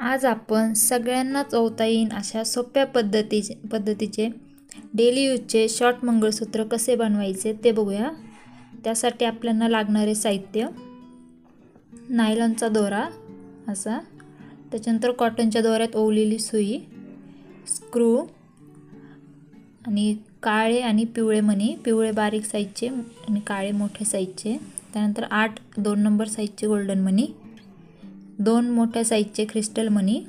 आज आपण सगळ्यांनाच चवता येईन अशा सोप्या पद्धतीचे पद्धतीचे डेली यूजचे शॉर्ट मंगळसूत्र कसे बनवायचे ते बघूया. त्यासाठी आपल्याला लागणारे साहित्य नायलॉनचा दोरा असा त्याच्यानंतर कॉटनच्या दोऱ्यात ओवलेली सुई स्क्रू आणि काळे आणि पिवळे मणी पिवळे बारीक साईजचे आणि काळे मोठे साईजचे. त्यानंतर आठ दोन नंबर साईजचे गोल्डन मनी दोन मोठ्या साईजचे क्रिस्टल मनी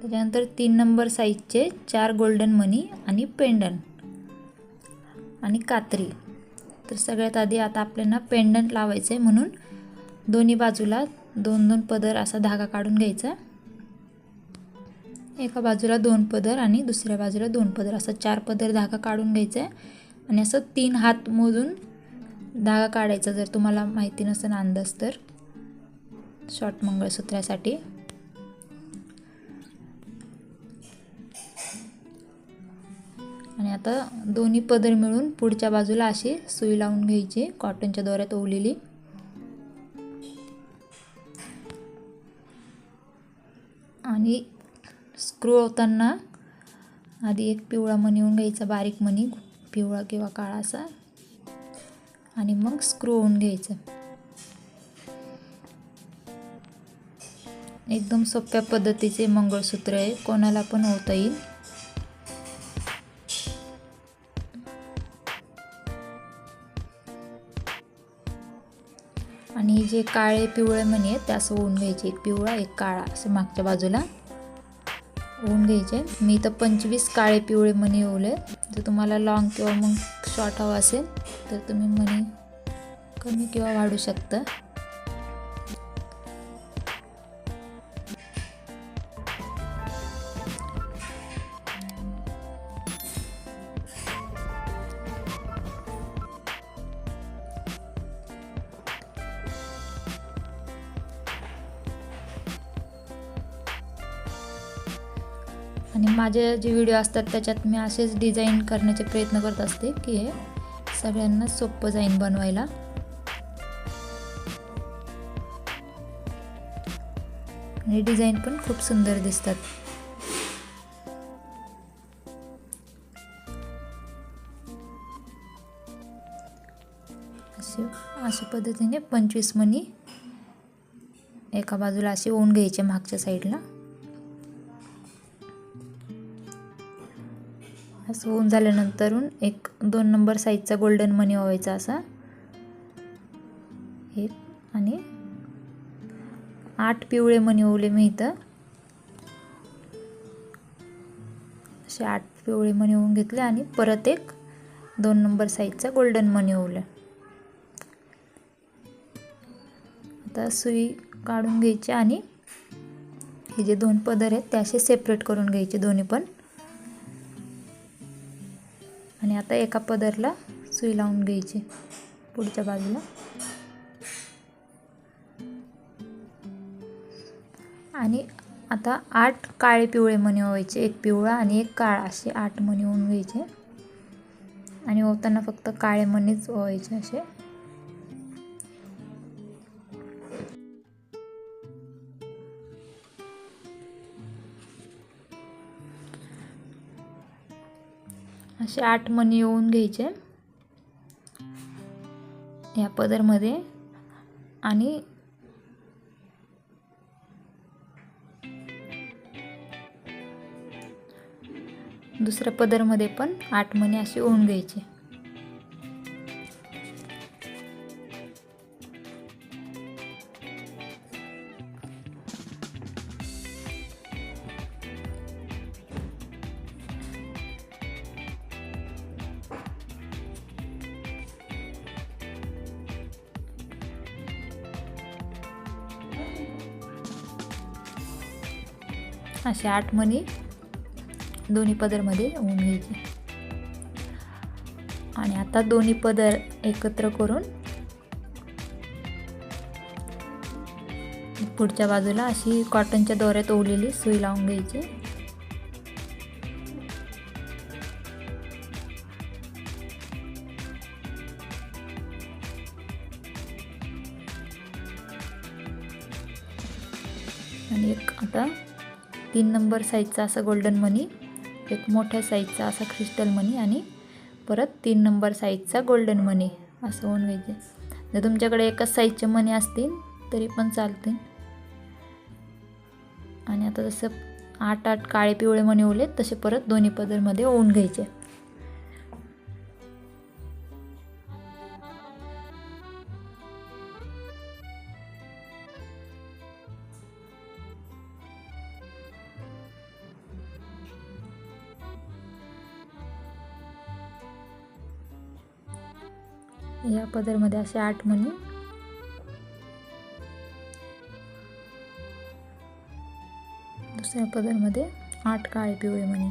त्याच्यानंतर तीन नंबर साईजचे चार गोल्डन मनी आणि पेंडन आणि कात्री. तर सगळ्यात आधी आता आपल्याला पेंडंट लावायचं आहे म्हणून दोन्ही बाजूला दोन दोन पदर असा धागा काढून घ्यायचा. एका बाजूला दोन पदर आणि दुसऱ्या बाजूला दोन पदर असा चार पदर धागा काढून घ्यायचा आहे आणि असं तीन हात मोजून धागा काढायचा जर तुम्हाला माहिती नसेल अंदाज तर. शॉर्ट मंगळसूत्रासाठी. आणि आता दोन्ही पदर मिळून पुढच्या बाजूला अशी सुई लावून घ्यायची कॉटनच्या दोऱ्यात ओवलेली. आणि स्क्रू होताना आधी एक पिवळा मणी येऊन घ्यायचा बारीक मणी पिवळा किंवा काळा असा. आणि मग स्क्रू होऊन घ्यायचं. एकदम सोप्या पद्धतीचे मंगळसूत्र आहे. कोणाला पण होता येईल. आणि जे काळे पिवळे मणी आहेत ते असं होऊन घ्यायचे. एक पिवळा एक काळा असं मागच्या बाजूला होऊन घ्यायचे. मी तर पंचवीस काळे पिवळे मणी ओवले. जर तुम्हाला लाँग किंवा मग शॉर्ट हवा असेल तर तुम्ही मणी कमी किंवा वाढू शकता. आणि माझे जे व्हिडिओ असतात त्याच्यात मी असेच डिझाईन करण्याचे प्रयत्न करत असते की हे सगळ्यांना सोपं जाईन बनवायला. आणि डिझाईन पण खूप सुंदर दिसतात. असे अशा पद्धतीने पंचवीस मणी एका बाजूला असे ओन घ्यायचे मागच्या साईडला असं होऊन झाल्यानंतरून एक दोन नंबर साईजचा गोल्डन मनी व्हायचा असा. एक आणि आठ पिवळे मणी ओवले मी इथं. असे आठ पिवळे मणी होऊन घेतले आणि परत एक दोन नंबर साईजचा गोल्डन मनी ओवलं आता सुई काढून घ्यायची आणि हे जे दोन पदर आहेत ते असे सेपरेट करून घ्यायचे दोन्ही पण. आणि आता एका पदरला सुई लावून घ्यायची पुढच्या बाजूला. आणि आता आठ काळे पिवळे मणी व्हायचे एक पिवळा आणि एक काळा असे आठ मणी होऊन घ्यायचे आणि ओवताना फक्त काळे मणीच व्हायचे असे. असे आठ मणी येऊन घ्यायचे. या पदरमध्ये आणि दुसऱ्या पदरमध्ये पण आठ मणी असे ओवून घ्यायचे. असे आठ मणी दोन्ही पदरमध्ये होऊन घ्यायचे आणि आता दोन्ही पदर एकत्र करून पुढच्या बाजूला अशी कॉटनच्या दोऱ्यात ओवलेली सुई लावून घ्यायची. आणि एक आता तीन नंबर साईजचा असा गोल्डन मनी एक मोठ्या साईजचा असा क्रिस्टल मनी आणि परत तीन नंबर साईजचा गोल्डन मनी असं होऊन घ्यायचे जर तुमच्याकडे एकाच साईजचे मनी असतील तरी पण चालतील. आणि आता जसं आठ आठ काळे पिवळे मणी ओले तसे परत दोन्ही पदरमध्ये ओवून घ्यायचे. या पदरमध्ये असे आठ मणी दुसऱ्या पदरमध्ये आठ काळे पिवळे मणी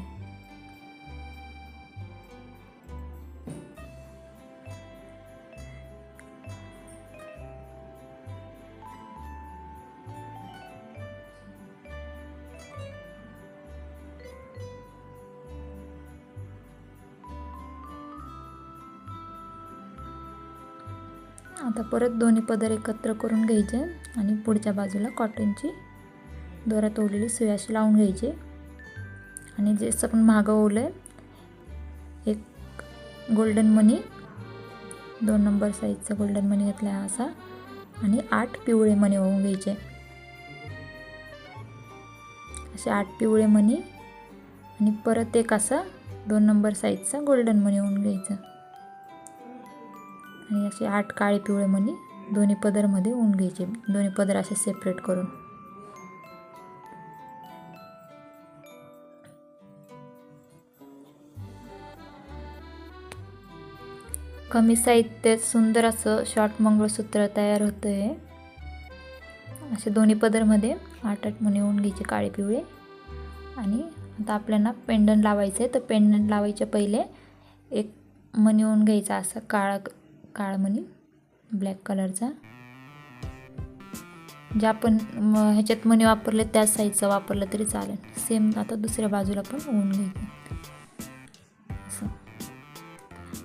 आता परत दोन्ही पदर एकत्र करून घ्यायचे आणि पुढच्या बाजूला कॉटनची दोऱ्यात ओवलेली सुयाशी लावून घ्यायची. आणि जे आपण मागं ओवलं आहे एक गोल्डन मनी दोन नंबर साईजचा गोल्डन मनी घेतला आहे असा आणि आठ पिवळे मणी ओवून घ्यायचे. असे आठ पिवळे मणी आणि परत एक असा दोन नंबर साईजचा गोल्डन मनी ओवून घ्यायचं. आणि असे आठ काळे पिवळे मणी दोन्ही पदरमध्ये ऊन घ्यायचे. दोन्ही पदर असे सेपरेट करून. कमी साहित्यात सुंदर असं शॉर्ट मंगळसूत्र तयार होतं आहे असे दोन्ही पदरमध्ये आठ आठ मणी ऊन घ्यायचे काळे पिवळे. आणि आता आपल्याला पेंडंट लावायचं आहे तर पेंडंट लावायच्या पहिले एक मणी ऊन घ्यायचा असा काळा काळा ब्लॅक कलरचा जे आपण ह्याच्यात मणी वापरले त्याच साईजचा वापरलं तरी चालेल. सेम आता दुसऱ्या बाजूला पण ऊन घ्यायचं असं.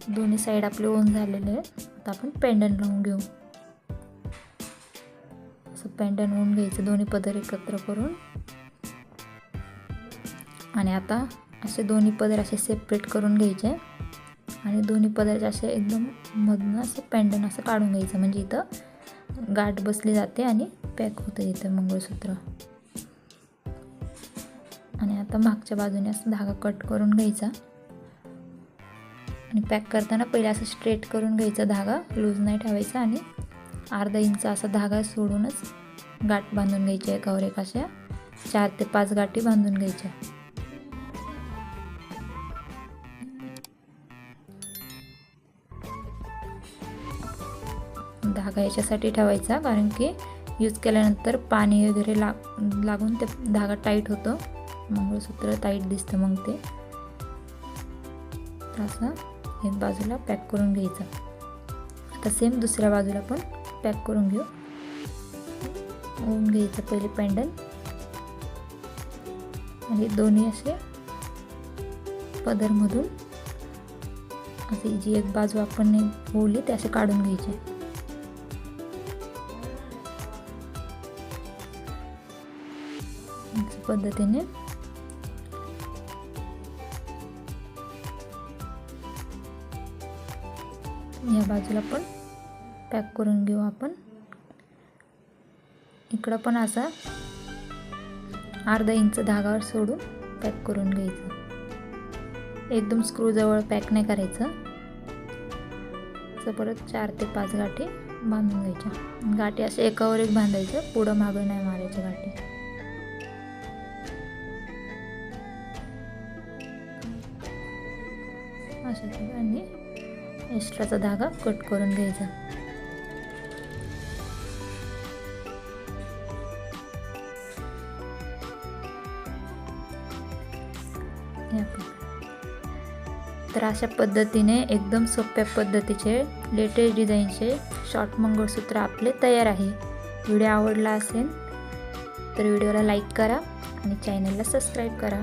दोन्ही साईड आपले ओन झालेले आहे आता आपण पेंडन लावून घेऊ. असं पेंडन ओन घ्यायचं दोन्ही पदर एकत्र करून. आणि आता असे दोन्ही पदर असे सेपरेट करून घ्यायचे. आणि दोन्ही पदार्थ असे एकदम मधून असं पॅन्डन असं काढून घ्यायचं. म्हणजे इथं गाठ बसली जाते आणि पॅक होतं इथं मंगळसूत्र. आणि आता मागच्या बाजूने असं धागा कट करून घ्यायचा. आणि पॅक करताना पहिले असं स्ट्रेट करून घ्यायचा धागा. लूज नाही ठेवायचा आणि अर्धा इंच असा धागा सोडूनच गाठ बांधून घ्यायची एकावर एक अशा चार ते पाच गाठी बांधून घ्यायच्या. धागा याच्यासाठी ठेवायचा कारण की यूज केल्यानंतर पाणी वगैरे लाग लागून ते धागा टाईट होतं. मंगळसूत्र टाईट दिसतं मग ते. असं एक बाजूला पॅक करून घ्यायचं. आता सेम दुसऱ्या बाजूला पण पॅक करून घेऊ. होऊन घ्यायचं पहिले पॅन्डल आणि दोन्ही असे पदरमधून असे जी एक बाजू आपण ओवली ते असे काढून घ्यायचे. पद्धतीने. या बाजूला पण पॅक करून घेऊ आपण. इकडं पण असा अर्धा इंच धागावर सोडून पॅक करून घ्यायचं. एकदम स्क्रूजवळ पॅक नाही करायचं. असं परत चार ते पाच गाठी बांधून घ्यायच्या. गाठी असे एकावर एक बांधायचं पुढं मागं नाही मारायच्या गाठी. अशा ठिकाणी एक्स्ट्राचा धागा कट करून घ्यायचा. तर अशा पद्धतीने एकदम सोप्या पद्धतीचे लेटेस्ट डिझाईनचे शॉर्ट मंगळसूत्र आपले तयार आहे. व्हिडिओ आवडला असेल तर व्हिडिओला लाईक करा आणि चॅनलला सबस्क्राईब करा.